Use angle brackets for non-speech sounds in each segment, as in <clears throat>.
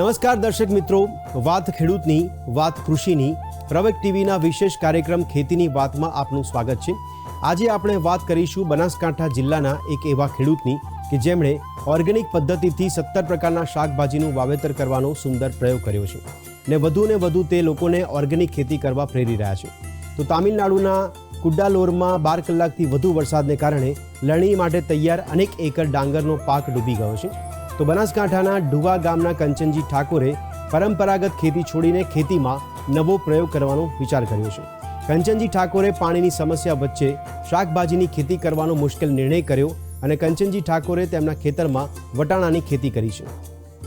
નમસ્કાર દર્શક મિત્રો, વાત ખેડૂતની, વાત કૃષિની પ્રવેક ટીવીના વિશેષ કાર્યક્રમ ખેતીની વાતમાં આપનું સ્વાગત છે. આજે આપણે વાત કરીશું બનાસકાંઠા જિલ્લાના એક એવા ખેડૂતની કે જેમણે ઓર્ગેનિક પદ્ધતિથી સત્તર પ્રકારના શાકભાજીનું વાવેતર કરવાનો સુંદર પ્રયોગ કર્યો છે ને વધુ ને વધુ તે લોકોને ઓર્ગેનિક ખેતી કરવા પ્રેરી રહ્યા છે. તો તામિલનાડુના કુડ્ડાલોરમાં બાર કલાકથી વધુ વરસાદને કારણે લણણી માટે તૈયાર અનેક એકર ડાંગરનો પાક ડૂબી ગયો છે. તો બનાસકાંઠાના ડુવા ગામના કંચનજી ઠાકોરે પરંપરાગત ખેતી છોડીને ખેતીમાં નવો પ્રયોગ કરવાનો વિચાર કર્યો છે. કંચનજી ઠાકોરે પાણીની સમસ્યા વચ્ચે શાકભાજીની ખેતી કરવાનો મુશ્કેલ નિર્ણય કર્યો અને કંચનજી ઠાકોરે તેમના ખેતરમાં વટાણાની ખેતી કરી છે.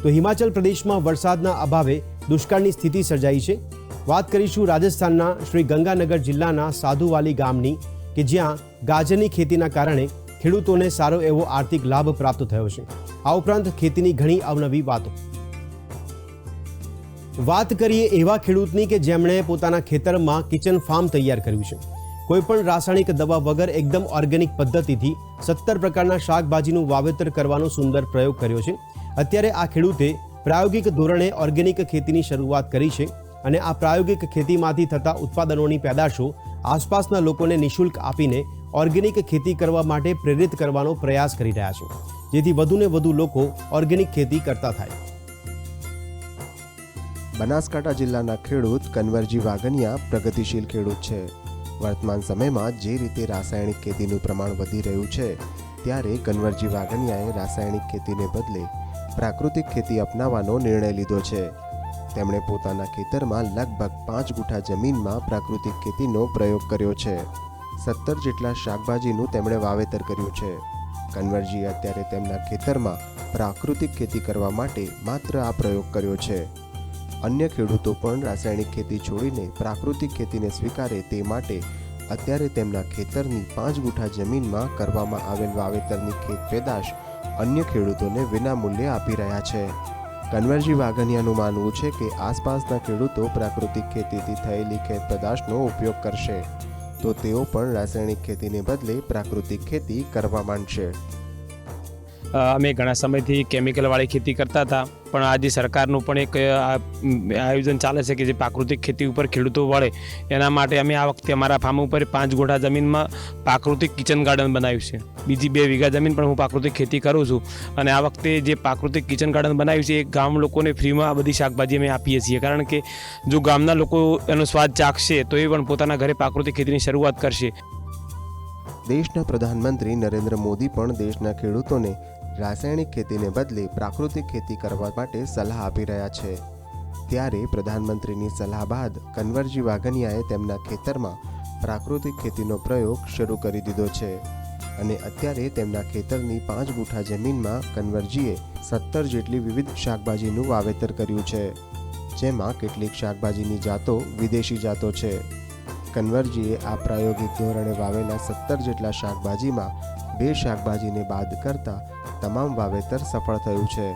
તો હિમાચલ પ્રદેશમાં વરસાદના અભાવે દુષ્કાળની સ્થિતિ સર્જાઈ છે. વાત કરીશું રાજસ્થાનના શ્રી ગંગાનગર જિલ્લાના સાધુવાલી ગામની કે જ્યાં ગાજરની ખેતીના કારણે ખેડૂતોને સારો એવો આર્થિક લાભ પ્રાપ્ત થયો છે. આ ઉપરાંત ખેતીની ઘણી અવનવી વાતો. વાત કરીએ એવા ખેડૂતની કે જેમણે પોતાના ખેતરમાં કિચન ફાર્મ તૈયાર કર્યું છે. કોઈપણ રાસાયણિક દવા વગર એકદમ ઓર્ગેનિક પદ્ધતિથી સત્તર પ્રકારના શાકભાજીનું વાવેતર કરવાનો સુંદર પ્રયોગ કર્યો છે. અત્યારે આ ખેડૂતે પ્રાયોગિક ધોરણે ઓર્ગેનિક ખેતીની શરૂઆત કરી છે અને આ પ્રાયોગિક ખેતીમાંથી થતા ઉત્પાદનોની પેદાશો આસપાસના લોકોને નિઃશુલ્ક આપીને ઓર્ગેનિક ખેતી કરવા માટે પ્રેરિત કરવાનો પ્રયાસ કરી રહ્યા છે. જેથી વધુને વધુ લોકો ઓર્ગેનિક ખેતી કરતા થાય. બનાસકાંઠા જિલ્લાના ખેડૂત કન્વરજી વાગનિયા પ્રગતિશીલ ખેડૂત છે. વર્તમાન સમયમાં જે રીતે રાસાયણિક ખેતીનું પ્રમાણ વધી રહ્યું છે, ત્યારે કન્વરજી વાગનિયાએ રાસાયણિક ખેતીને બદલે પ્રાકૃતિક ખેતી અપનાવવાનો નિર્ણય લીધો છે. તેમણે પોતાના ખેતરમાં લગભગ પાંચ ગુઠા જમીનમાં પ્રાકૃતિક ખેતીનો પ્રયોગ કર્યો છે. સત્તર જેટલા શાકભાજીનું તેમણે વાવેતર કર્યું છે. કન્વરજીએ અત્યારે તેમના ખેતરમાં પ્રાકૃતિક ખેતી કરવા માટે માત્ર આ પ્રયોગ કર્યો છે. અન્ય ખેડૂતો પણ રાસાયણિક ખેતી છોડીને પ્રાકૃતિક ખેતીને સ્વીકારે તે માટે અત્યારે તેમના ખેતરની પાંચ ગુઠા જમીનમાં કરવામાં આવેલ વાવેતરની ખેત પેદાશ અન્ય ખેડૂતોને વિનામૂલ્યે આપી રહ્યા છે. કન્વરજી વાઘનિયાનું માનવું છે કે આસપાસના ખેડૂતો પ્રાકૃતિક ખેતીથી થયેલી ખેત પેદાશનો ઉપયોગ કરશે. તો તેઓ પણ રાસાયણિક ખેતીને બદલે પ્રાકૃતિક ખેતી કરવા માંડશે. અમે ઘણા સમયથી કેમિકલવાળી ખેતી કરતા હતા. પણ આજે સરકારનું પણ એક આયોજન ચાલે છે કે જે પ્રાકૃતિક ખેતી ઉપર ખેડૂતો વળે. એના માટે અમે આ વખતે અમારા ફાર્મ ઉપર પાંચ ગોઠા જમીનમાં પ્રાકૃતિક કિચન ગાર્ડન બનાવ્યું છે. બીજી બે વીઘા જમીન પણ હું પ્રાકૃતિક ખેતી કરું છું. અને આ વખતે જે પ્રાકૃતિક કિચન ગાર્ડન બનાવ્યું છે, એ ગામ લોકોને ફ્રીમાં આ બધી શાકભાજી અમે આપીએ છીએ. કારણ કે જો ગામના લોકો એનો સ્વાદ ચાખશે, તો એ પણ પોતાના ઘરે પ્રાકૃતિક ખેતીની શરૂઆત કરશે. દેશના પ્રધાનમંત્રી નરેન્દ્ર મોદી પણ દેશના ખેડૂતોને રાસાયણિક ખેતીને બદલે પ્રાકૃતિક ખેતી કરવા માટે સલાહ આપી રહ્યા છે. ત્યારે પ્રધાનમંત્રીની સલાહ બાદ કન્વરજી વાઘનિયાએ તેમના ખેતરમાં પ્રાકૃતિક ખેતીનો પ્રયોગ શરૂ કરી દીધો છે અને અત્યારે તેમના ખેતરની પાંચ ગુઠા જમીનમાં કન્વરજીએ સત્તર જેટલી વિવિધ શાકભાજીનું વાવેતર કર્યું છે, જેમાં કેટલીક શાકભાજીની જાતો વિદેશી જાતો છે. કન્વરજીએ આ પ્રાયોગિક ધોરણે વાવેલા સત્તર જેટલા શાકભાજીમાં બે શાકભાજીને બાદ કરતા તમામ વાવેતર સફળ થયું છે.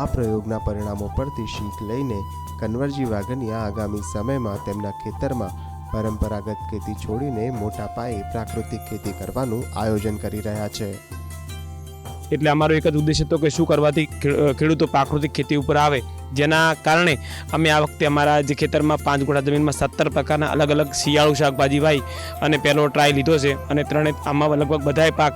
આ પ્રયોગના પરિણામો પરથી શીખ લઈને કન્વરજી વાઘનિયા આગામી સમયમાં તેમના ખેતરમાં પરંપરાગત ખેતી છોડીને મોટા પાયે પ્રાકૃતિક ખેતી કરવાનું આયોજન કરી રહ્યા છે. એટલે અમારો એક જ ઉદ્દેશ હતો કે શું કરવાથી ખેડૂતો પ્રાકૃતિક ખેતી ઉપર આવે. જેના કારણે અમે આ વખતે અમારા જે ખેતરમાં પાંચ ગુણા જમીનમાં સત્તર પ્રકારના અલગ અલગ શિયાળુ શાકભાજી વાય અને પહેલો ટ્રાય લીધો છે અને ત્રણે આમાં લગભગ બધાય પાક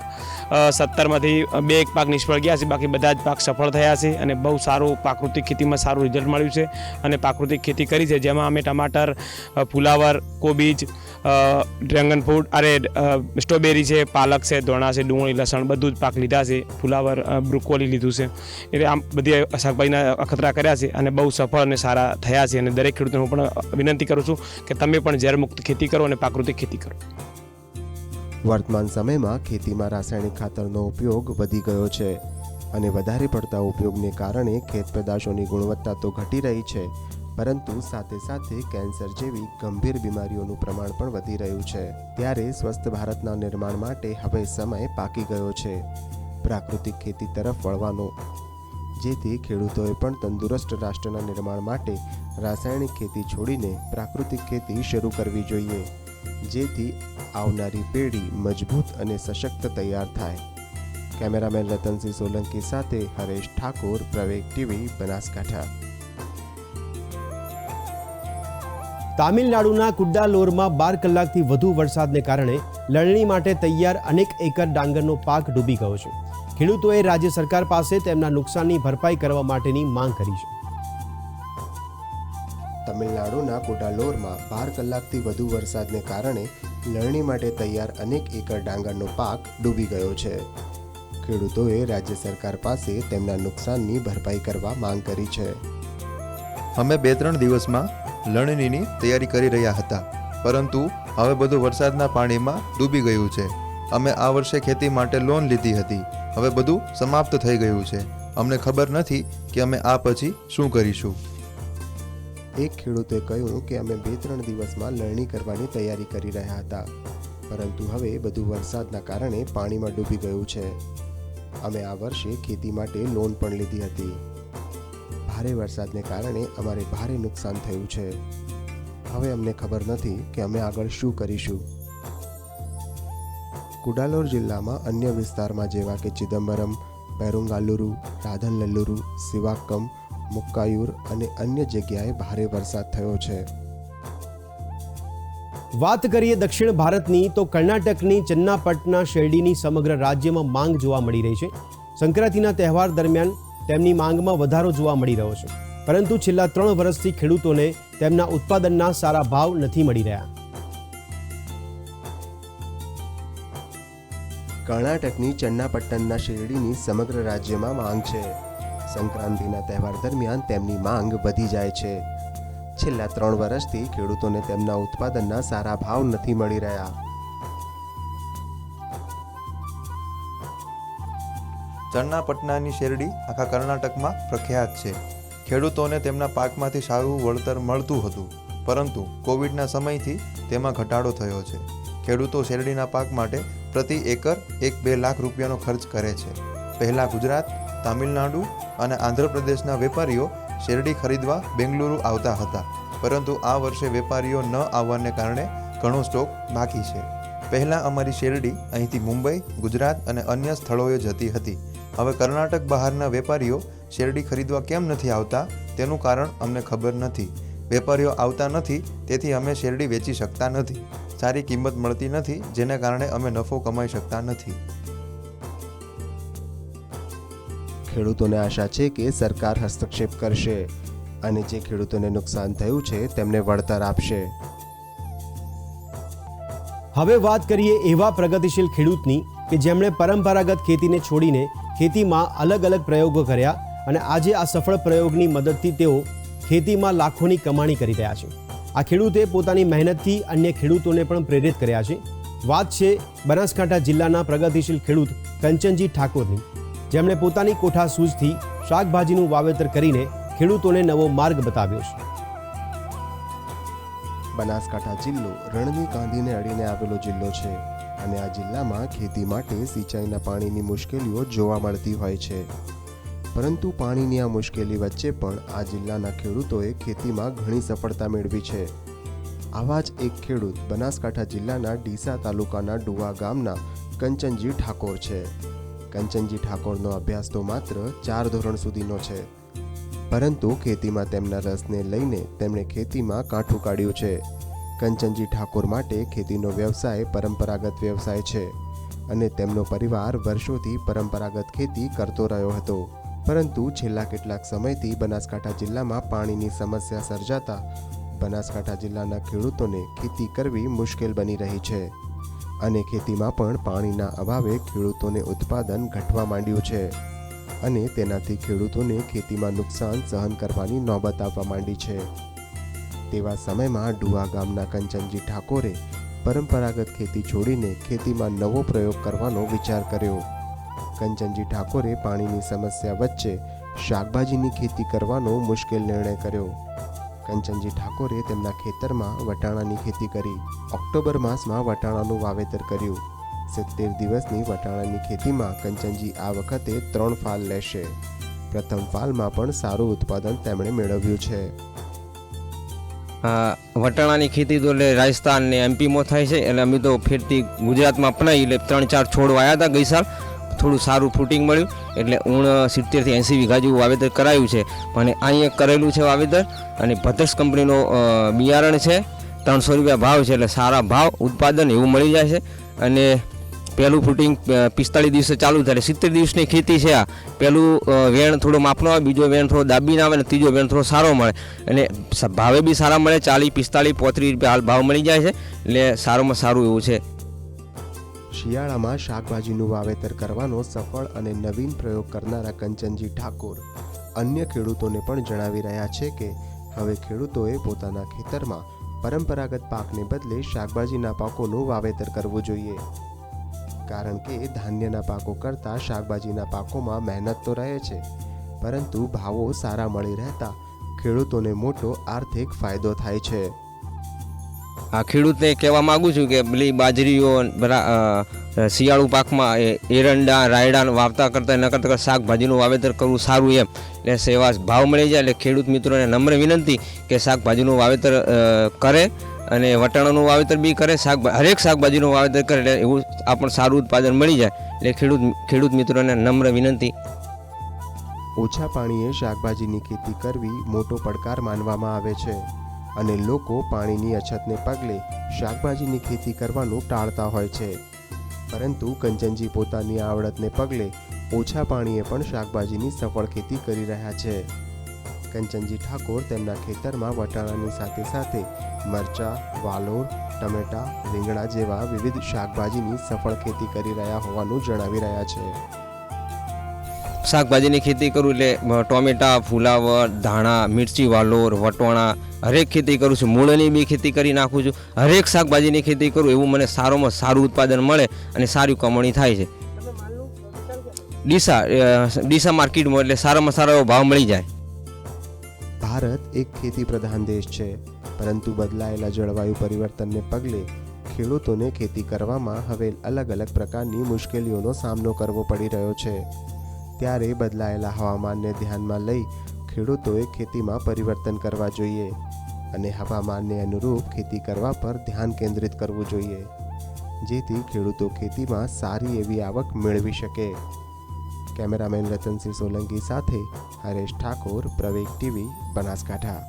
સત્તરમાંથી બે એક પાક નિષ્ફળ ગયા છે. બાકી બધા જ પાક સફળ થયા છે અને બહુ સારું પ્રાકૃતિક ખેતીમાં સારું રિઝલ્ટ મળ્યું છે અને પ્રાકૃતિક ખેતી કરી છે. જેમાં અમે ટમાટર ફુલાવર, કોબીજ ડ્રેગન ફ્રૂટ અરે સ્ટ્રોબેરી છે, પાલક છે, ધોણા છે, ડુંગળી, લસણ બધું જ પાક લીધા છે. ફુલાવર બ્રોકોલી લીધું છે. એટલે આમ બધી શાકભાજીના અખતરા કર્યા છે. અને બહુ સફળ અને સારા થયા છે અને દરેક ખેડૂતોને હું પણ વિનંતી કરું છું કે તમે પણ ઝેરમુક્ત ખેતી કરો અને પ્રાકૃતિક ખેતી કરો. વર્તમાન સમયમાં ખેતીમાં રાસાયણિક ખાતરનો ઉપયોગ વધી ગયો છે અને વધારે પડતા ઉપયોગને કારણે ખેત પેદાશોની ગુણવત્તા તો ઘટી રહી છે, પરંતુ સાથે સાથે કેન્સર જેવી ગંભીર બીમારીઓનું પ્રમાણ પણ વધી રહ્યું છે. ત્યારે સ્વસ્થ ભારતના નિર્માણ માટે હવે સમય પાકી ગયો છે. પ્રાકૃતિક ખેતી તરફ વળવાનો જેથી ખેડૂતોએ પણ તંદુરસ્ત રાષ્ટ્રના નિર્માણ માટે રાસાયણિક ખેતી છોડીને પ્રાકૃતિક ખેતી શરૂ કરવી જોઈએ, જેથી આવનારી પેઢી મજબૂત અને સશક્ત તૈયાર થાય. કેમેરામેન રતનસિંહ સોલંકી સાથે હરેશ ઠાકોર, પ્રવેગ ટીવી, બનાસકાંઠા. તામિલનાડુના કુડ્ડાલોરમાં બાર કલાકથી વધુ વરસાદને કારણે લણણી માટે તૈયાર અનેક એકર ડાંગરનો પાક ડૂબી ગયો છે. ખેડૂતોએ રાજ્ય સરકાર પાસે તેમના નુકસાનની ભરપાઈ કરવા માટેની માંગ કરી છે. તમિલનાડુના કોટાલોરમાં બાર કલાકથી વધુ વરસાદને કારણે લણણી માટે તૈયાર અનેક એકર ડાંગરનો પાક ડૂબી ગયો છે. ખેડૂતોએ રાજ્ય સરકાર પાસે તેમના નુકસાનની ભરપાઈ કરવા માંગ કરી છે. અમે બે ત્રણ દિવસમાં લણણીની તૈયારી કરી રહ્યા હતા પરંતુ હવે બધું વરસાદના પાણીમાં ડૂબી ગયું છે. અમે આ વર્ષે ખેતી માટે લોન લીધી હતી. હવે બધું સમાપ્ત થઈ ગયું છે. અમને ખબર નથી કે અમે આ પછી શું કરીશું. એક ખેડૂતે કહ્યું કે અમે બે ત્રણ દિવસમાં લણણી કરવાની તૈયારી કરી રહ્યા હતા. પરંતુ હવે બધું વરસાદના કારણે પાણીમાં ડૂબી ગયું છે. અમે આ વર્ષે ખેતી માટે લોન પણ લીધી હતી. ભારે વરસાદને કારણે અમારે ભારે નુકસાન થયું છે. હવે અમને ખબર નથી કે અમે આગળ શું કરીશું. કુડાલોર જિલ્લામાં અન્ય વિસ્તારમાં જેવા કે ચિદમ્બરમ પેરુંગાલુરુ રાધનલલ્લુરુ સિવાક્કમ મુક્કાયુર અને અન્ય જગ્યાએ ભારે વરસાદ થયો છે. વાત કરીએ દક્ષિણ ભારતની, તો કર્ણાટકની ચન્નાપટના શેરડીની સમગ્ર રાજ્યમાં માંગ જોવા મળી રહી છે. સંક્રાંતિના તહેવાર દરમિયાન તેમની માંગમાં વધારો જોવા મળી રહ્યો છે. પરંતુ છેલ્લા ત્રણ વર્ષથી ખેડૂતોને તેમના ઉત્પાદનના સારા ભાવ નથી મળી રહ્યા. કર્ણાટકની ચન્નાપટ્ટનના શેરડીની સમગ્ર રાજ્યમાં માંગ છે. સંક્રાંતિના તહેવાર દરમિયાન તેમની માંગ વધી જાય છે. છેલ્લા ત્રણ વર્ષથી ખેડૂતોને તેમના ઉત્પાદનના સારા ભાવ નથી મળી રહ્યા. ચન્નાપટનાની શેરડી આખા કર્ણાટકમાં પ્રખ્યાત છે. ખેડૂતોને તેમના પાકમાંથી સારું વળતર મળતું હતું, પરંતુ કોવિડના સમયથી તેમાં ઘટાડો થયો છે. ખેડૂતો શેરડીના પાક માટે પ્રતિ એકર એક બે લાખ રૂપિયાનો ખર્ચ કરે છે. પહેલાં ગુજરાત, તામિલનાડુ અને આંધ્રપ્રદેશના વેપારીઓ શેરડી ખરીદવા બેંગલુરુ આવતા હતા. પરંતુ આ વર્ષે વેપારીઓ ન આવવાને કારણે ઘણો સ્ટોક બાકી છે. પહેલાં અમારી શેરડી અહીંથી મુંબઈ, ગુજરાત અને અન્ય સ્થળોએ જતી હતી. હવે કર્ણાટક બહારના વેપારીઓ શેરડી ખરીદવા કેમ નથી આવતા તેનું કારણ અમને ખબર નથી. વેપારીઓ આવતા નથી, તેથી અમે શેરડી વેચી શકતા નથી. સારી કિંમત મળતી નથી જેને કારણે અમે નફો કમાઈ શકતા નથી. ખેડૂતોને આશા છે કે સરકાર હસ્તક્ષેપ કરશે અને જે ખેડૂતોને નુકસાન થયું છે તેમને વળતર આપશે. હવે વાત કરીએ એવા પ્રગતિશીલ ખેડૂતની કે જેમણે પરંપરાગત ખેતીને છોડીને ખેતીમાં અલગ અલગ પ્રયોગો કર્યા અને આજે આ સફળ પ્રયોગની મદદથી તેઓ ખેતીમાં લાખોની કમાણી કરી રહ્યા છે. આ ખેડૂતે પોતાની મહેનતથી અન્ય ખેડૂતોને પણ પ્રેરિત કર્યા છે. વાત છે બનાસકાંઠા જિલ્લાના પ્રગતિશીલ ખેડૂત કંચનજી ઠાકોરની. જેમણે પોતાની કોઠા સૂઝથી શાકભાજીનું વાવેતર કરીને ખેડૂતોને નવો માર્ગ બતાવ્યો છે. બનાસકાંઠા જિલ્લો રણની કાંધીને અડીને આવેલો જિલ્લો છે અને આ જિલ્લામાં ખેતી માટે સિંચાઈના પાણીની મુશ્કેલીઓ જોવા મળતી હોય છે. પરંતુ પાણીની આ મુશ્કેલી વચ્ચે પણ આ જિલ્લાના ખેડૂતોએ ખેતીમાં ઘણી સફળતા મેળવી છે. આવા જ એક ખેડૂત બનાસકાંઠા જિલ્લાના ડીસા તાલુકાના ડુવા ગામના કંચનજી ઠાકોર છે. કંચનજી ઠાકોરનો અભ્યાસ તો માત્ર ચાર ધોરણ સુધીનો છે. પરંતુ ખેતીમાં તેમના રસને લઈને તેમણે ખેતીમાં કાંઠું કાઢ્યું છે. કંચનજી ઠાકોર માટે ખેતીનો વ્યવસાય પરંપરાગત વ્યવસાય છે અને તેમનો પરિવાર વર્ષોથી પરંપરાગત ખેતી કરતો રહ્યો હતો. પરંતુ છેલ્લા કેટલાક સમયથી બનાસકાંઠા જિલ્લામાં પાણીની સમસ્યા સર્જાતા બનાસકાંઠા જિલ્લાના ખેડૂતોને ખેતી કરવી મુશ્કેલ બની રહી છે અને ખેતીમાં પણ પાણીના અભાવે ખેડૂતોને ઉત્પાદન ઘટવા માંડ્યું છે અને તેનાથી ખેડૂતોને ખેતીમાં નુકસાન સહન કરવાની નોબત આવવા માંડી છે. તેવા સમયમાં ડુવા ગામના કંચનજી ઠાકોરે પરંપરાગત ખેતી છોડીને ખેતીમાં નવો પ્રયોગ કરવાનો વિચાર કર્યો. કંચનજી ઠાકોરે પાણીની સમસ્યા વચ્ચે શાકભાજીની ખેતી કરવાનો મુશ્કેલ નિર્ણય કર્યો. કંચનજી ઠાકોરે તેમના ખેતરમાં વટાણાની ખેતી કરી ઓક્ટોબર માસમાં વટાણાનું વાવેતર કર્યું. સિત્તેર દિવસની વટાણાની ખેતીમાં કંચનજી આ વખતે ત્રણ ફાલ લેશે. પ્રથમ ફાલમાં પણ સારું ઉત્પાદન તેમણે મેળવ્યું છે. વટાણાની ખેતી તો એટલે રાજસ્થાન ને એમપીમાં થાય છે, એટલે અમે તો ફેરતી ગુજરાતમાં અપનાવી, એટલે ત્રણ ચાર છોડ વાયા હતા ગઈ સાલ. થોડું સારું ફૂટિંગ મળ્યું. એટલે ઊણ સિત્તેરથી એંસી વીઘા જેવું વાવેતર કરાયું છે. અને અહીંયા કરેલું છે વાવેતર અને ભદ્રસ કંપનીનો બિયારણ છે. ત્રણસો રૂપિયા ભાવ છે એટલે સારા ભાવ, ઉત્પાદન એવું મળી જાય છે. અને પહેલું ફૂટિંગ પિસ્તાળીસ દિવસે ચાલુ થાય. સિત્તેર દિવસની ખેતી છે આ. પહેલું વેણ થોડો માપનો આવે, બીજો વેણ થોડો દાબીને આવે અને ત્રીજો વેણ થોડો સારો મળે. અને ભાવે બી સારા મળે. ચાલીસ, પિસ્તાળીસ, પોત્રીસ રૂપિયા હાલ ભાવ મળી જાય છે. એટલે સારામાં સારું એવું છે. શિયાળામાં શાકભાજીનું વાવેતર કરવાનો સફળ અને નવીન પ્રયોગ કરનારા કંચનજી ઠાકોર અન્ય ખેડૂતોને પણ જણાવી રહ્યા છે કે હવે ખેડૂતોએ પોતાના ખેતરમાં પરંપરાગત પાકને બદલે શાકભાજીના પાકોનું વાવેતર કરવું જોઈએ. કારણ કે ધાન્યના પાકો કરતાં શાકભાજીના પાકોમાં મહેનત તો રહે છે, પરંતુ ભાવો સારા મળી રહેતા ખેડૂતોને મોટો આર્થિક ફાયદો થાય છે. આ ખેડૂતને કહેવા માગું છું કે પેલી બાજરીઓ શિયાળુ પાકમાં એ એરંડા, રાયડા વાવતા કરતાં એના કરતાં શાકભાજીનું વાવેતર કરવું સારું એમ. એટલે સેવા ભાવ મળી જાય એટલે ખેડૂત મિત્રોને નમ્ર વિનંતી કે શાકભાજીનું વાવેતર કરે અને વટાણાનું વાવેતર બી કરે શાક હરેક શાકભાજીનું વાવેતર કરે એટલે એવું આપણને સારું ઉત્પાદન મળી જાય. એટલે ખેડૂત ખેડૂત મિત્રોને નમ્ર વિનંતી. ઓછા પાણીએ શાકભાજીની ખેતી કરવી મોટો પડકાર માનવામાં આવે છે. અને લોકો પાણીની અછતને પગલે શાકભાજીની ખેતી કરવાનું ટાળતા હોય છે. પરંતુ કંચનજી પોતાની આવડતને પગલે ઓછા પાણીએ પણ શાકભાજીની સફળ ખેતી કરી રહ્યા છે. કંચનજી ઠાકોર તેમના ખેતરમાં વટાણાની સાથે સાથે મરચા વાલોર ટમેટા, રીંગણા જેવા વિવિધ શાકભાજીની સફળ ખેતી કરી રહ્યા હોવાનું જણાવી રહ્યા છે. શાકભાજીની ખેતી કરું એટલે ટોમેટા, ફુલાવર, ધાણા, મિરચી, વાલોર, વટોણા, હરેક ખેતી કરું છું. મૂળની બી ખેતી કરી નાખું છું. હરેક શાકભાજીની ખેતી કરું, એવું મને સારોમાં સારું ઉત્પાદન મળે અને સારી કમાણી થાય છે. ડીસા ડીસા માર્કેટમાં એટલે સારામાં સારો એવો ભાવ મળી જાય. ભારત એક ખેતી પ્રધાન દેશ છે, પરંતુ બદલાયેલા જળવાયુ પરિવર્તનને પગલે ખેડૂતોને ખેતી કરવામાં હવે અલગ અલગ પ્રકારની મુશ્કેલીઓનો સામનો કરવો પડી રહ્યો છે. ત્યારે બદલાયેલા હવામાનને ધ્યાનમાં લઈ ખેડૂતોએ ખેતીમાં પરિવર્તન કરવા જોઈએ અને હવામાનને અનુરૂપ ખેતી કરવા પર ધ્યાન કેન્દ્રિત કરવું જોઈએ, જેથી ખેડૂતો ખેતીમાં સારી એવી આવક મેળવી શકે. કેમેરામેન રતનસિંહ સોલંકી સાથે હરેશ ઠાકોર પ્રવેગ ટીવી, બનાસકાંઠા.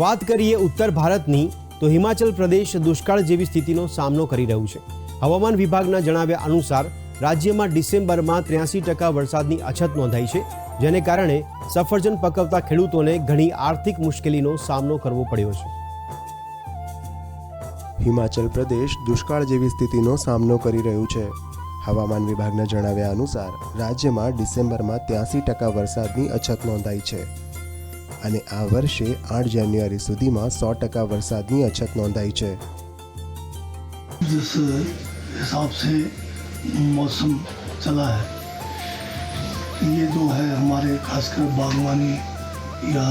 વાત કરીએ ઉત્તર ભારતની, તો હિમાચલ પ્રદેશ દુષ્કાળ જેવી સ્થિતિનો સામનો કરી રહ્યું છે. હવામાન વિભાગના જણાવ્યા અનુસાર રાજ્યમાં ડિસેમ્બરમાં ત્ર્યાસી ટકા વરસાદની અછત નોંધાઈ છે જેને કારણે સફરજન પકવતા ખેડૂતોને ઘણી આર્થિક મુશ્કેલીનો સામનો કરવો પડ્યો છે. હિમાચલ પ્રદેશ દુષ્કાળ જેવી સ્થિતિનો સામનો કરી રહ્યું છે. હવામાન વિભાગના જણાવ્યા અનુસાર રાજ્યમાં ડિસેમ્બરમાં ત્યાસી ટકા વરસાદની અછત નોંધાઈ છે. અને આ વર્ષે આઠ જાન્યુઆરી સુધીમાં સો ટકા વરસાદની અછત નોંધાઈ છે. मौसम चला है। ये जो है हमारे, खासकर बागवानी या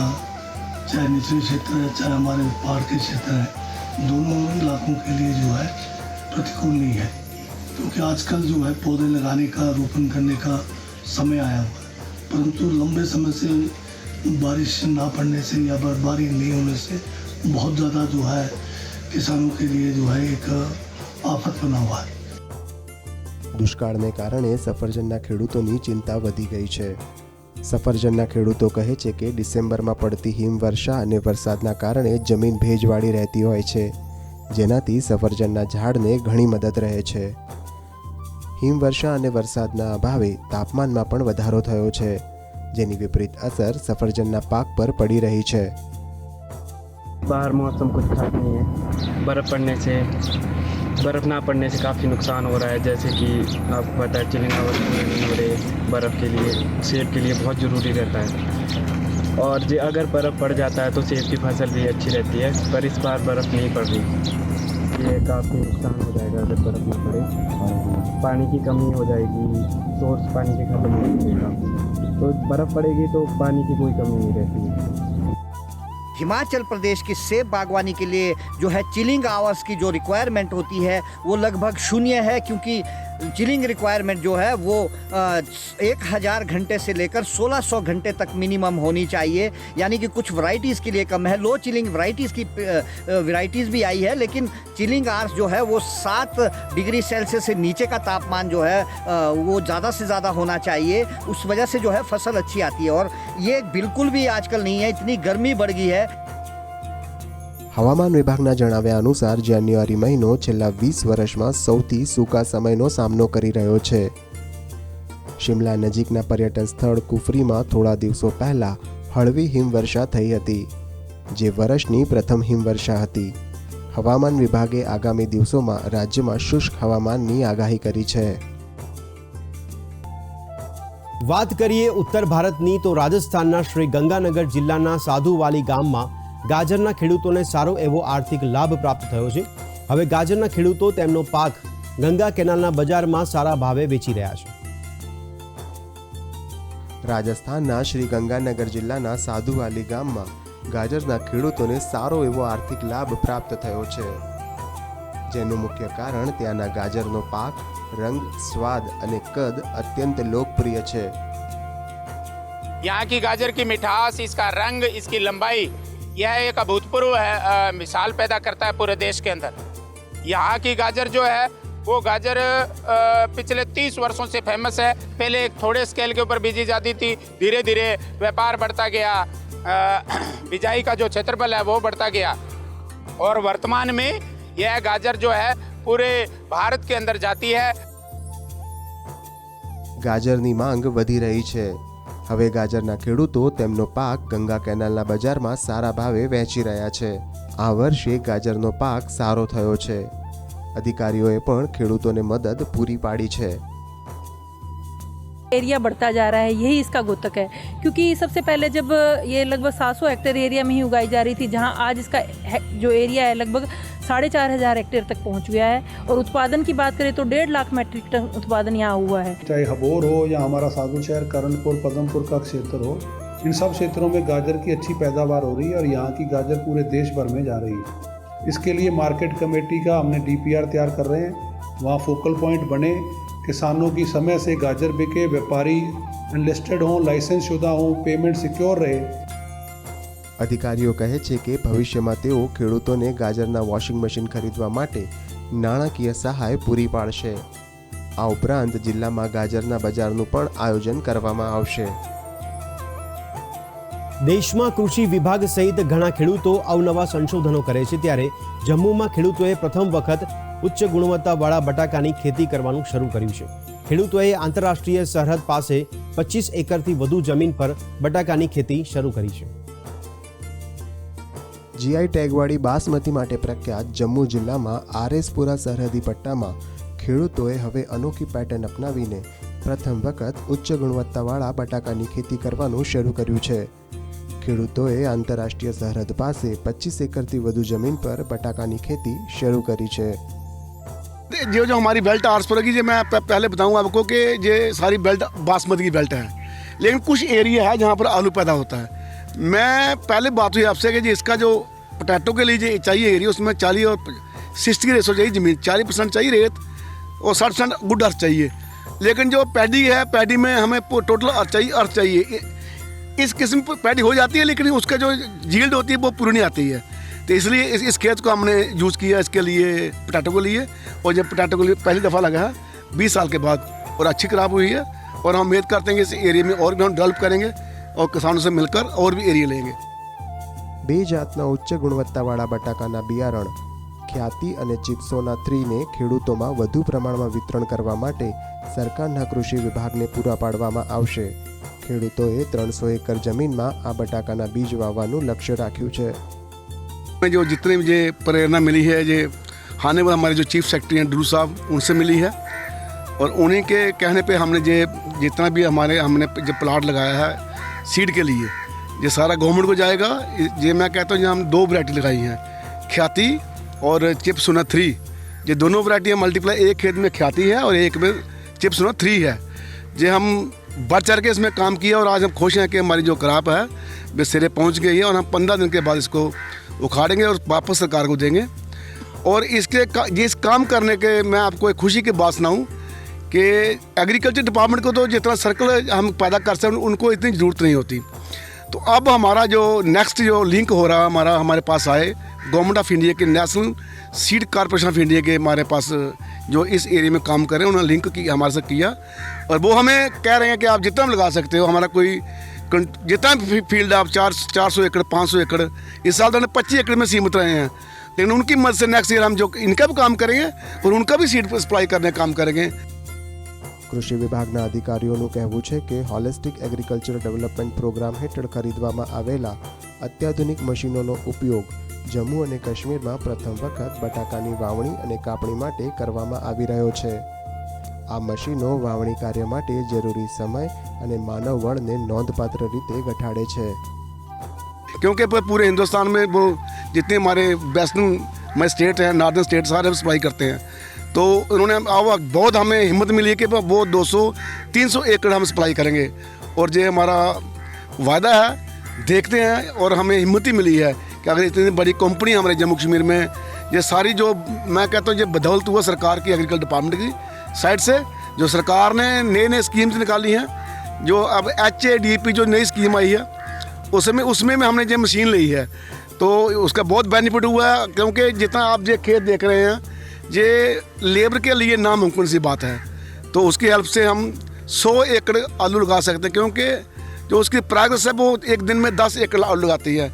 चाहे निचले क्षेत्र है चाहे हमारे पहाड़ के क्षेत्र हैं, दोनों इलाकों के लिए जो है प्रतिकूल नहीं है। क्योंकि आजकल जो है पौधे लगाने का, रोपण करने का समय आया हुआ है। परंतु लंबे समय से बारिश ना पड़ने से या बर्फबारी नहीं होने से बहुत ज़्यादा जो है किसानों के लिए जो है एक आफत बना हुआ है। દુષ્કાળને કારણે સફરજનના ખેડૂતોની ચિંતા વધી ગઈ છે સફરજનના ખેડૂતો કહે છે કે ડિસેમ્બરમાં પડતી હિમવર્ષા અને વરસાદના કારણે જમીન ભેજવાળી રહેતી હોય છે જેનાથી સફરજનના ઝાડને ઘણી મદદ રહે છે હિમવર્ષા અને વરસાદના અભાવે તાપમાનમાં પણ વધારો થયો છે જેની વિપરીત અસર સફરજનના પાક પર પડી રહી છે बाहर मौसम कुछ खास नहीं है बर्फ़ पड़ने से बर्फ़ ना पड़ने से काफ़ी नुकसान हो रहा है, जैसे कि आपको पता है चिलिंग आवर नहीं हो रहे बर्फ़ के लिए, सेब के लिए बहुत ज़रूरी रहता है। और जे अगर बर्फ़ पड़ जाता है तो सेब की फ़सल भी अच्छी रहती है, पर इस बार बर्फ़ नहीं पड़ रही। ये काफ़ी नुकसान हो जाएगा अगर बर्फ़ ना पड़े। पानी की कमी हो जाएगी सोर्स पानी के खत्म हो जाएगा। तो बर्फ़ पड़ेगी तो पानी की कोई कमी नहीं रहती। है हिमाचल प्रदेश की सेब बागवानी के लिए जो है चिलिंग आवर्स की जो रिक्वायरमेंट होती है वो लगभग शून्य है क्योंकि चिलिंग रिक्वायरमेंट जो है वो एक हज़ार घंटे से लेकर 1600 घंटे तक मिनिमम होनी चाहिए। यानी कि कुछ वैरायटीज़ के लिए कम है। लो चिलिंग वैरायटीज़ की वैरायटीज़ भी आई है, लेकिन चिलिंग आर्स जो है वो सात डिग्री सेल्सियस से नीचे का तापमान जो है वो ज़्यादा से ज़्यादा होना चाहिए। उस वजह से जो है फ़सल अच्छी आती है। और ये बिल्कुल भी आजकल नहीं है। इतनी गर्मी बढ़ गई है હવામાન વિભાગના જણાવ્યા અનુસાર જાન્યુઆરી મહિનો છેલ્લા વીસ વર્ષમાં સૌથી સૂકા સમયનો સામનો કરી રહ્યો છે. શિમલા નજીકના પર્યટન સ્થળ કુફરીમાં થોડા દિવસો પહેલા હળવી હિમવર્ષા થઈ હતી, જે વર્ષની પ્રથમ હિમવર્ષા હતી. હવામાન વિભાગે આગામી દિવસોમાં રાજ્યમાં શુષ્ક હવામાનની આગાહી કરી છે. વાત કરીએ ઉત્તર ભારતની તો રાજસ્થાનના શ્રી ગંગાનગર જિલ્લાના સાધુવાલી ગામમાં ગાજરના ખેડૂતોને સારો એવો આર્થિક લાભ પ્રાપ્ત થયો છે હવે ગાજરના ખેડૂતો તેમનો પાક ગંગા કેનાલના બજારમાં સારા ભાવે વેચી રહ્યા છે રાજસ્થાનના શ્રી ગંગાનગર જિલ્લાના સાધુવાલી ગામમાં ગાજરના ખેડૂતોને સારો એવો આર્થિક લાભ પ્રાપ્ત થયો છે જેનું મુખ્ય કારણ ત્યાંના ગાજરનો પાક રંગ સ્વાદ અને કદ અત્યંત લોકપ્રિય છે यहाँ की गाजर की मिठास इसका रंग इसकी लंबाई यह एक अभूतपूर्व है अ, मिसाल पैदा करता है पूरे देश के अंदर यहाँ की गाजर जो है वो गाजर अ, पिछले तीस वर्षों से फेमस है पहले एक थोड़े स्केल के ऊपर बीजी जाती थी धीरे धीरे व्यापार बढ़ता गया अ, <clears throat> बिजाई का जो क्षेत्रफल है वो बढ़ता गया और वर्तमान में यह गाजर जो है पूरे भारत के अंदर जाती है ગાજરની માંગ વધી રહી છે હવે ગાજરના ખેડૂતો તેમનો પાક ગંગા કેનાલના બજારમાં સારા ભાવે વેચી રહ્યા છે. આ વર્ષે ગાજરનો પાક સારો થયો છે. અધિકારીઓએ પણ ખેડૂતોને મદદ પૂરી પાડી છે. एरिया बढ़ता जा रहा है, यही इसका गोतक है। क्योंकि सबसे पहले जब ये लगभग 700 हेक्टेयर एरिया में ही उगाई जा रही थी, जहाँ आज इसका जो एरिया है लगभग साढ़े चार हज़ार हेक्टेयर तक पहुँच गया है। और उत्पादन की बात करें तो डेढ़ लाख मैट्रिक टन उत्पादन यहाँ हुआ है। चाहे हबोर हो या हमारा साधु शहर, करणपुर, पदमपुर का क्षेत्र हो, इन सब क्षेत्रों में गाजर की अच्छी पैदावार हो रही है और यहाँ की गाजर पूरे देश भर में जा रही है। इसके लिए मार्केट कमेटी का हमने डीपीआर तैयार कर रहे हैं। वहाँ फोकल पॉइंट बने किसानों की समय से गाजर बिके व्यापारी अनलिस्टेड हों लाइसेंस शुदा हों पेमेंट सिक्योर रहे અધિકારીઓ કહે છે કે ભવિષ્યમાં તેઓ ખેડૂતોને ગાજરના વોશિંગ મશીન ખરીદવા માટે નાણાકીય સહાય પૂરી પાડશે આ ઉપરાંત જિલ્લામાં ગાજરના બજારનું પણ આયોજન કરવામાં આવશે દેશમાં કૃષિ વિભાગ સહિત ઘણા ખેડૂતો અવનવા સંશોધનો કરે છે ત્યારે જમ્મુમાં ખેડૂતોએ પ્રથમ વખત ઉચ્ચ ગુણવત્તાવાળા બટાકાની ખેતી કરવાનું શરૂ કર્યું છે. ખેડૂતોએ આંતરરાષ્ટ્રીય સરહદ પાસે પચીસ એકરથી વધુ જમીન પર બટાકાની ખેતી શરૂ કરી છે. જીઆઈ ટેગવાળી બાસમતી માટે પ્રખ્યાત જમ્મુ જિલ્લામાં આરએસપુરા સરહદી પટ્ટામાં ખેડૂતોએ હવે અનોખી પેટર્ન અપનાવીને પ્રથમ વખત ઉચ્ચ ગુણવત્તાવાળા બટાકાની ખેતી કરવાનું શરૂ કર્યું છે. ખેડૂતોએ આંતરરાષ્ટ્રીય સરહદ પાસે પચીસ એકરથી વધુ જમીન પર બટાકાની ખેતી શરૂ કરી છે. जो जो हमारी बेल्ट आर्सपुरा की जो मैं पहले बताऊँ आपको कि ये सारी बेल्ट बासमती की बेल्ट है। लेकिन कुछ एरिया है जहाँ पर आलू पैदा होता है। मैं पहले बात हुई आपसे कि जी इसका जो पोटैटो के लिए चाहिए एरिया उसमें चालीस और सिक्सटी की रेसो चाहिए, ज़मीन चालीस परसेंट चाहिए रेत और साठ परसेंट गुड अर्थ चाहिए। लेकिन जो पैडी है पैडी में हमें टोटल अर्थ चाहिए अर्थ चाहिए। इस किस्म पैडी हो जाती है, लेकिन उसका जो जील्ड होती है, वो पूरी नहीं आती है। तो इसलिए इस, इस खेत को हमने यूज़ किया इसके लिए पोटैटो के लिए और जब पोटैटो के लिए पहली दफ़ा लगा है बीस साल के बाद और अच्छी क्रॉप हुई है और हम उम्मीद करते हैं कि इस एरिया में और भी हम डेवलप करेंगे और किसानों से मिलकर और भी एरिया लेंगे બે જાતના ઉચ્ચ ગુણવત્તાવાળા બટાકાના બિયારણ ખ્યાતિ અને ચિપ્સોના થ્રીને ખેડૂતોમાં વધુ પ્રમાણમાં વિતરણ કરવા માટે સરકારના કૃષિ વિભાગને પૂરા પાડવામાં આવશે ખેડૂતોએ ત્રણસો એકર જમીનમાં આ બટાકાના બીજ વાવવાનું લક્ષ્ય રાખ્યું છે हमें जो जितने ये प्रेरणा मिली है ये आने वाले हमारे जो चीफ सेक्रेटरी हैं डरू साहब, उनसे मिली है। और उन्हीं के कहने पे हमने ये जितना भी हमारे, हमने जो प्लाट लगाया है, सीड के लिए, ये सारा गवर्नमेंट को जाएगा। ये मैं कहता हूँ ये हम दो वरायटी लगाई हैं, ख्याति और चिप सुना थ्री। ये दोनों वरायटियाँ मल्टीप्लाई, एक खेत में ख्याति है और एक में चिप सुना थ्री है। ये हम बढ़ चढ़ के इसमें काम किया और आज हम खुश हैं कि हमारी जो क्रॉप है, वे सिरे पहुँच गई है और हम पंद्रह दिन के बाद इसको उखाड़ेंगे और वापस सरकार को देंगे। और इसके का, काम करने के मैं आपको एक खुशी की बात सुनाऊँ कि एग्रीकल्चर डिपार्टमेंट को तो जितना सर्कल हम पैदा कर सकते उनको इतनी ज़रूरत नहीं होती। तो अब हमारा जो नेक्स्ट जो लिंक हो रहा हमारा हमारे पास आए गवर्नमेंट ऑफ़ इंडिया के national seed corporation of India के हमारे पास जो इस एरिया में काम कर रहे हैं उन्होंने लिंक की हमारे साथ किया। और वो हमें कह रहे हैं कि आप जितना लगा सकते हो हमारा कोई जितना भी फील्ड आप चार चार सौ एकड़ पाँच सौ एकड़ इस साल तो उन्होंने पच्चीस एकड़ में सीमित रहे हैं लेकिन उनकी मदद से नेक्स्ट ईयर हम जो इनका भी काम करेंगे और उनका भी सीड सप्लाई करने का काम करेंगे કૃષિ વિભાગના અધિકારીઓનું કહેવું છે કે હોલિસ્ટિક એગ્રીકલ્ચર ડેવલપમેન્ટ પ્રોગ્રામ હેઠળ ખરીદવામાં આવેલા અત્યાધુનિક મશીનોનો ઉપયોગ જમ્મુ અને કાશ્મીરમાં પ્રથમ વખત બટાકાની વાવણી અને કાપણી માટે કરવામાં આવી રહ્યો છે આ મશીનો વાવણી કાર્ય માટે જરૂરી સમય અને માનવબળને નોંધપાત્ર રીતે ઘટાડે છે क्योंकि प- पूरे हिंदुस्तान में वो जितने हमारे वेस्टर्न हमारे स्टेट हैं नॉर्दर्न स्टेट सारे सप्लाई करते हैं तो उन्होंने अब बहुत हमें हिम्मत मिली है कि वो 200 300 एकड़ हम सप्लाई करेंगे और ये हमारा वायदा है देखते हैं और हमें हिम्मत ही मिली है कि अगर इतनी बड़ी कंपनी हमारे जम्मू कश्मीर में ये सारी जो मैं कहता हूँ ये बदौलत हुआ सरकार की एग्रीकल्चर डिपार्टमेंट की साइड से, जो सरकार ने नए नए स्कीम्स निकाली हैं, जो अब एच ए डी पी जो नई स्कीम आई है, उसमें उसमें में हमने ये मशीन ली है। तो उसका बहुत बेनिफिट हुआ है, क्योंकि जितना आप ये खेत देख रहे हैं, ये लेबर के लिए नामुमकिन सी बात है। तो उसकी हेल्प से हम 100 एकड़ आलू लगा सकते हैं, क्योंकि जो उसकी प्रोग्रेस है, वो एक दिन में 10 एकड़ आलू लगाती है।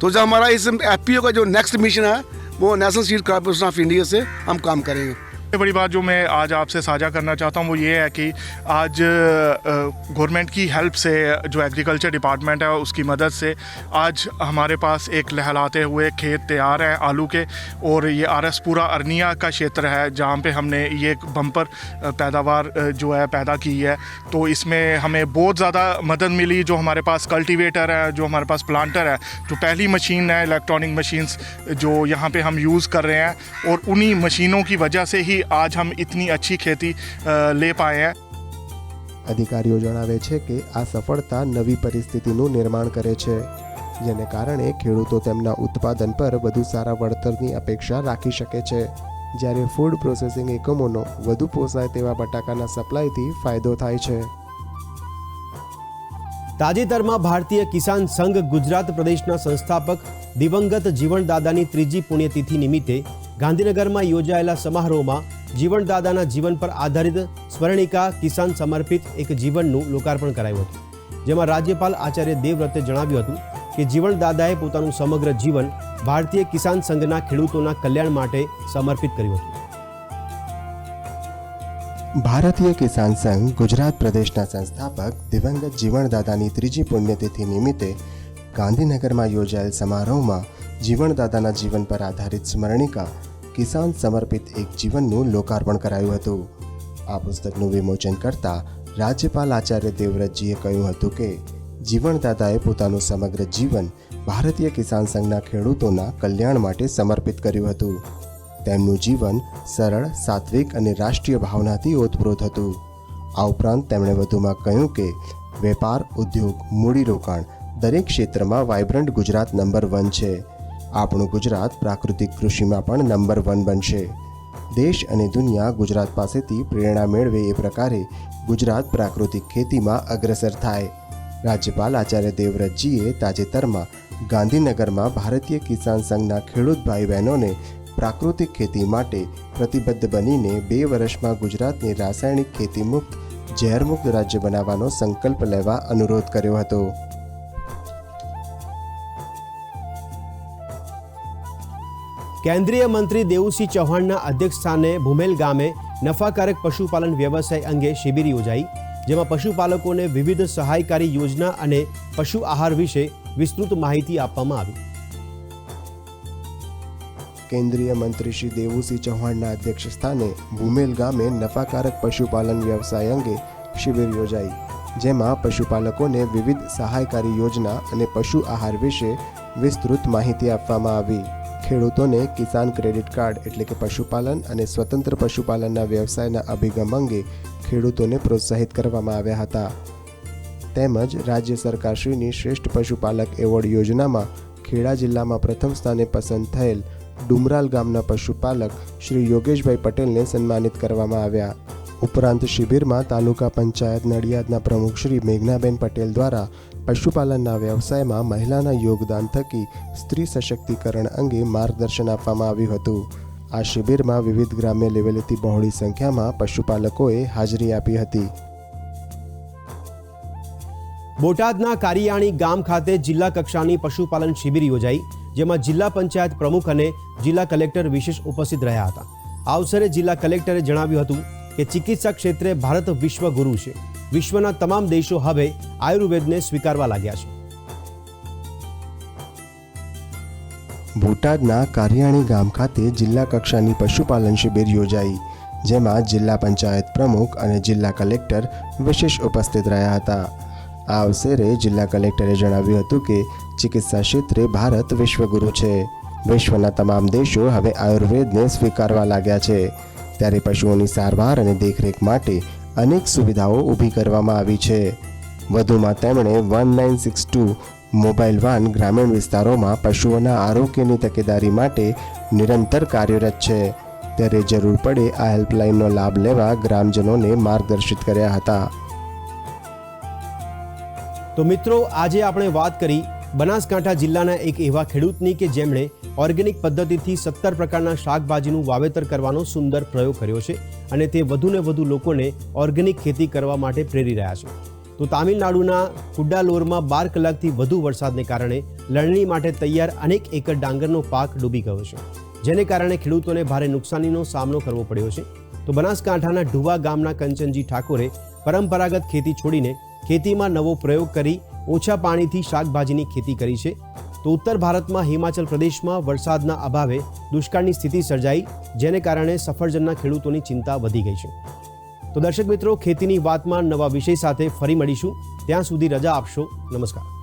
तो जो हमारा इस एफपीओ का जो नेक्स्ट मिशन है, वो national seed corporation of India से हम काम करेंगे। बड़ी बात जो मैं आज आपसे साझा करना चाहता हूँ वो ये है कि आज गवर्नमेंट की हेल्प से जो एग्रीकल्चर डिपार्टमेंट है उसकी मदद से आज हमारे पास एक लहलाते हुए खेत तैयार हैं आलू के और ये आर एस पूरा अरनिया का क्षेत्र है जहाँ पे हमने ये बम्पर पैदावार जो है पैदा की है। तो इसमें हमें बहुत ज़्यादा मदद मिली जो हमारे पास कल्टिवेटर है, जो हमारे पास प्लांटर है, जो पहली मशीन है इलेक्ट्रॉनिक मशीन्स जो यहाँ पे हम यूज़ कर रहे हैं और उन्हीं मशीनों की वजह से ही आज हम इतनी अच्छी खेती अ, ले पाए हैं અધિકારીઓ જણાવે છે કે આ સફળતા નવી પરિસ્થિતિનું નિર્માણ કરે છે જેને કારણે ખેડૂતો તેમના ઉત્પાદન પર વધુ સારા વળતરની અપેક્ષા રાખી શકે છે જ્યારે ફૂડ પ્રોસેસિંગ એકમોનો વધુ પોસાય તેવા બટાકાના સપ્લાયથી ફાયદો થાય છે તાજેતરમાં ભારતીય કિસાન સંઘ ગુજરાત પ્રદેશના સંસ્થાપક દિવંગત જીવણદાદાની ત્રીજી પુણ્યતિથિ નિમિત્તે ગાંધીનગરમાં યોજાયેલા સમારોહમાં જીવણદાદાના જીવન પર આધારિત સ્મરણિકા કિસાન સમર્પિત એક જીવનનું લોકાર્પણ કરાયું હતું. જેમાં રાજ્યપાલ આચાર્ય દેવવ્રતે જણાવ્યું હતું કે જીવણદાદાએ પોતાનું સમગ્ર જીવન ભારતીય કિસાન સંઘના ખેડૂતોના કલ્યાણ માટે સમર્પિત કર્યું હતું. ભારતીય કિસાન સંઘ ગુજરાત પ્રદેશના સંસ્થાપક દિવંગત જીવણદાદાની ત્રીજી પુણ્યતિથિ નિમિત્તે ગાંધીનગરમાં યોજાયેલ સમારોહમાં જીવણદાદાના જીવન પર આધારિત સ્મરણિકા કિસાન સમર્પિત એક જીવનનું લોકાર્પણ કરાયું હતું. આ પુસ્તકનું વિમોચન કરતા રાજ્યપાલ આચાર્ય દેવવ્રતજીએ કહ્યું હતું કે જીવણદાદાએ પોતાનું સમગ્ર જીવન ભારતીય કિસાન સંઘના ખેડૂતોના કલ્યાણ માટે સમર્પિત કર્યું હતું. તેમનું જીવન સરળ, સાત્વિક અને રાષ્ટ્રીય ભાવનાથી ઓતપ્રોત હતું. આ ઉપરાંત તેમણે વધુમાં કહ્યું કે, વેપાર, ઉદ્યોગ, મૂડીરોકાણ દરેક ક્ષેત્રમાં વાઇબ્રન્ટ ગુજરાત નંબર વન છે. આપણું ગુજરાત પ્રાકૃતિક કૃષિમાં પણ નંબર વન બનશે. દેશ અને દુનિયા ગુજરાત પાસેથી પ્રેરણા મેળવે એ પ્રકારે ગુજરાત પ્રાકૃતિક ખેતીમાં અગ્રસર થાય. રાજ્યપાલ આચાર્ય દેવવ્રતજીએ તાજેતરમાં ગાંધીનગરમાં ભારતીય કિસાન સંઘના ખેડૂત ભાઈ બહેનોને પ્રાકૃતિક ખેતી માટે પ્રતિબદ્ધ બનીને બે વર્ષમાં ગુજરાતને રાસાયણિક ખેતી મુક્ત ઝેરમુક્ત રાજ્ય બનાવવાનો સંકલ્પ લેવા અનુરોધ કર્યો હતો. કેન્દ્રીય મંત્રી દેવુસિંહ ચૌહાણના અધ્યક્ષસ્થાને ભૂમેલ ગામે નફાકારક પશુપાલન વ્યવસાય અંગે શિબિર યોજાઈ, જેમાં પશુપાલકોને વિવિધ સહાયકારી યોજના અને પશુ આહાર વિશે વિસ્તૃત માહિતી આપવામાં આવી. કેન્દ્રીય મંત્રી શ્રી દેવુસિંહ ચૌહાણના અધ્યક્ષસ્થાને ભૂમેલ ગામે નફાકારક પશુપાલન વ્યવસાય અંગે શિબિર યોજાઈ, જેમાં પશુપાલકોને વિવિધ સહાયકારી યોજના અને પશુ આહાર વિશે વિસ્તૃત માહિતી આપવામાં આવી. ખેડૂતોને કિસાન ક્રેડિટ કાર્ડ એટલે કે પશુપાલન અને સ્વતંત્ર પશુપાલનના વ્યવસાયના અભિગમ અંગે ખેડૂતોને પ્રોત્સાહિત કરવામાં આવ્યા હતા. તેમજ રાજ્ય સરકારશ્રીની શ્રેષ્ઠ પશુપાલક એવોર્ડ યોજનામાં ખેડા જિલ્લામાં પ્રથમ સ્થાને પસંદ થયેલ ડુમરાલ ગામના પશુપાલક શ્રી યોગેશભાઈ પટેલને સન્માનિત કરવામાં આવ્યા. ઉપરાંત શિબિરમાં તાલુકા પંચાયત નડિયાદના પ્રમુખ શ્રી મેઘનાબેન પટેલ દ્વારા પશુપાલનના વ્યવસાયમાં મહિલાના યોગદાન થકી સ્ત્રી સશક્તિકરણ અંગે માર્ગદર્શન આપવામાં આવ્યું હતું. આ શિબિરમાં વિવિધ ગ્રામ્ય લેવલેથી બહોળી સંખ્યામાં પશુપાલકોએ હાજરી આપી હતી. બોટાદના કારિયાણી ગામ ખાતે જિલ્લા કક્ષાની પશુપાલન શિબિર યોજાઈ, જેમાં જિલ્લા પંચાયત પ્રમુખ અને જિલ્લા કલેક્ટર વિશેષ ઉપસ્થિત રહ્યા હતા. આ અવસરે જિલ્લા કલેક્ટરે જણાવ્યું હતું કે ચિકિત્સા ક્ષેત્રે ભારત વિશ્વ ગુરુ છે. વિશ્વના તમામ દેશો હવે આયુર્વેદને સ્વીકારવા લાગ્યા છે. બોટાદના કારિયાણી ગામ ખાતે જિલ્લા કક્ષાની પશુપાલન શિબિર યોજાઈ, જેમાં જિલ્લા પંચાયત પ્રમુખ અને જિલ્લા કલેક્ટર વિશેષ ઉપસ્થિત રહ્યા હતા. આ અવસરે જિલ્લા કલેક્ટરે જણાવ્યું હતું કે ચિકિત્સા ક્ષેત્રે ભારત વિશ્વગુરુ છે. વિશ્વના તમામ દેશો હવે આયુર્વેદને સ્વીકારવા લાગ્યા છે. ત્યારે પશુઓની સારવાર અને દેખરેખ માટે અનેક સુવિધાઓ ઊભી કરવામાં આવી છે. વધુમાં તેમણે one nine six two mobile van ગ્રામીણ વિસ્તારોમાં પશુઓના આરોગ્યની તકેદારી માટે નિરંતર કાર્યરત છે. ત્યારે જરૂર પડે આ હેલ્પલાઇનનો લાભ લેવા ગ્રામજનોને માર્ગદર્શિત કર્યા હતા. તો મિત્રો, આજે આપણે વાત કરી બનાસકાંઠા જિલ્લાના એક એવા ખેડૂતની કે જેમણે ઓર્ગેનિક પદ્ધતિથી સત્તર પ્રકારના શાકભાજીનું વાવેતર કરવાનો સુંદર પ્રયોગ કર્યો છે અને તે વધુને વધુ લોકોને ઓર્ગેનિક ખેતી કરવા માટે પ્રેરી રહ્યા છે. તો તામિલનાડુના કુડ્ડાલોરમાં બાર કલાકથી વધુ વરસાદને કારણે લણણી માટે તૈયાર અનેક એકર ડાંગરનો પાક ડૂબી ગયો છે. જેને કારણે ખેડૂતોને ભારે નુકસાનીનો સામનો કરવો પડ્યો છે. તો બનાસકાંઠાના ઢુવા ગામના કંચનજી ઠાકોરે પરંપરાગત ખેતી છોડીને ખેતીમાં નવો પ્રયોગ કરી ઓછા પાણીથી શાકભાજીની ખેતી કરી છે. તો ઉત્તર ભારતમાં, હિમાચલ પ્રદેશમાં વરસાદના અભાવે દુષ્કાળની સ્થિતિ સર્જાઈ, જેને કારણે સફરજનના ખેડૂતોની ચિંતા વધી ગઈ છે. તો દર્શક મિત્રો, ખેતીની વાતમાં નવા વિષય સાથે ફરી મળીશું. ત્યાં સુધી રજા આપશો. નમસ્કાર.